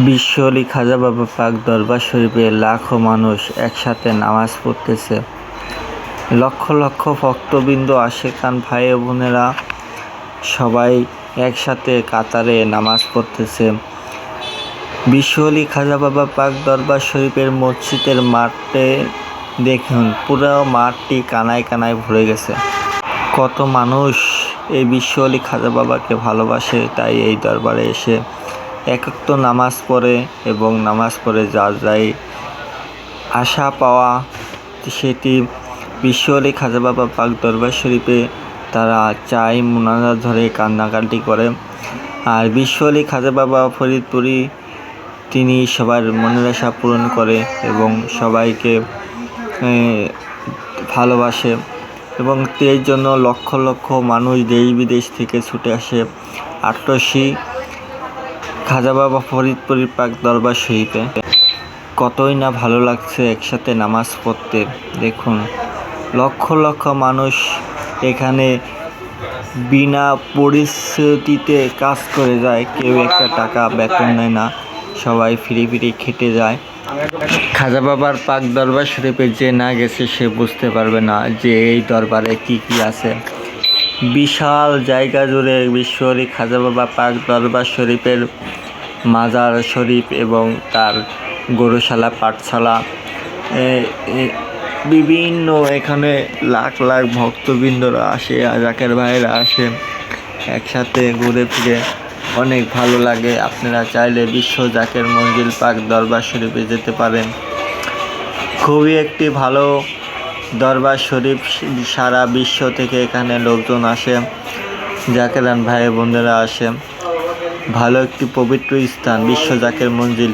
বিশ্বলি খাজা বাবা পাক দরবার শরীফে লাখো মানুষ একসাথে নামাজ পড়তেছে। লক্ষ লক্ষ ভক্তবৃন্দ, আশেকান ভাই বোনেরা সবাই একসাথে কাতারে নামাজ পড়তেছে। বিশ্ব বিশ্বলি খাজা বাবা পাক দরবার শরীফের মসজিদের মাঠে দেখুন, পুরো মাঠটি কানায় কানায় ভরে গেছে। কত মানুষ এই বিশ্ব বিশ্বলি খাজা বাবাকে ভালোবাসে, তাই এই দরবারে এসে এক এক তো নামাজ পড়ে এবং নামাজ পড়ে যা যাই আশা পাওয়া সেটি বিশ্বলি খাজা বাবা পাক দরবার শরীফে তারা চাই মোনাজা ধরে কান্নাকাটি করে। আর বিশ্বলি খাজা বাবা ফরিদপুরি তিনি সবার মনের আশা পূরণ করে এবং সবাইকে ভালোবাসে এবং এর জন্য লক্ষ লক্ষ মানুষ দেশ বিদেশ থেকে ছুটে আসে। আটশি খাজা বাবা ফরিদপুরি পাক দরবার শরীফে। কতই না ভালো লাগছে একসাথে নামাজ পড়তে। দেখুন, লক্ষ লক্ষ মানুষ এখানে বিনা পরিস্থিতিতে কাজ করে যায়। কেউ একটা টাকা বেতন নেয় না, সবাই ফিরে ফিরে খেটে যায়। খাজা বাবার পাক দরবার শরীফে যে না গেছে সে বুঝতে পারবে না যে এই দরবারে কি কি আছে। বিশাল জায়গা জুড়ে বিশ্বরী খাজা বাবা পাক দরবার শরীফের মাজার শরীফ এবং তার গরুশালা, পাঠশালা। বিভিন্ন এখানে লাখ লাখ ভক্তবৃন্দরা আসে জাকের ভাইয়েরা আসে, একসাথে ঘুরে ফিরে। অনেক ভালো লাগে। আপনারা চাইলে বিশ্ব জাকের মঞ্জিল পাক দরবার শরীফে যেতে পারেন। খুবই একটি ভালো দরবার শরীফ সারা বিশ্ব থেকে এখানে লোকজন আসে জাকেরান ভাই বোনেরা আসে। ভালো একটি পবিত্র স্থান, বিশ্ব জাকের মঞ্জিল।